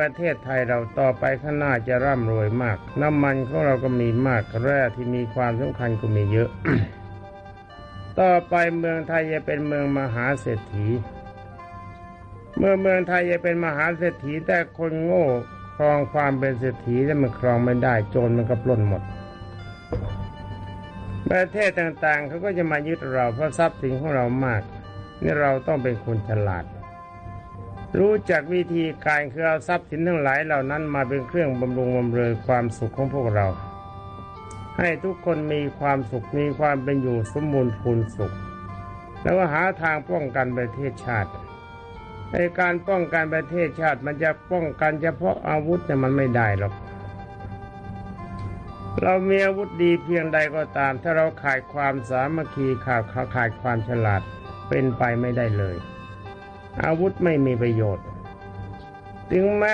ประเทศไทยเราต่อไปข้างหน้าจะร่ำรวยมาก น้ำมันของเราก็มีมากแร่ที่มีความสำคัญก็มีเยอะ ต่อไปเมืองไทยจะเป็นเมืองมหาเศรษฐี เมื่อเมืองไทยจะเป็นมหาเศรษฐีแต่คนโง่ครองความเป็นเศรษฐีแล้วมันครองไม่ได้โจรมันก็ปล้นหมด ประเทศต่างๆเขาก็จะมายึดเราเพราะทรัพย์สินของเรามาก นี่เราต้องเป็นคนฉลาด รู้จักวิธีการคือเอาทรัพย์สินทั้งหลายเหล่านั้นมาเป็นเครื่องบำรุงบำเรอความสุขของพวกเรา ให้ทุกคนมีความสุขมีความเป็นอยู่สมบูรณ์พูนสุข แล้วก็หาทางป้องกันประเทศชาติในการป้องกันประเทศชาติมันจะป้องกันเฉพาะอาวุธเนี่ยมันไม่ได้หรอก เรามีอาวุธดีเพียงใดก็ตาม ถ้าเราขาดความสามัคคีขาดขาดความฉลาดเป็นไปไม่ได้เลย อาวุธไม่มีประโยชน์ถึงแม้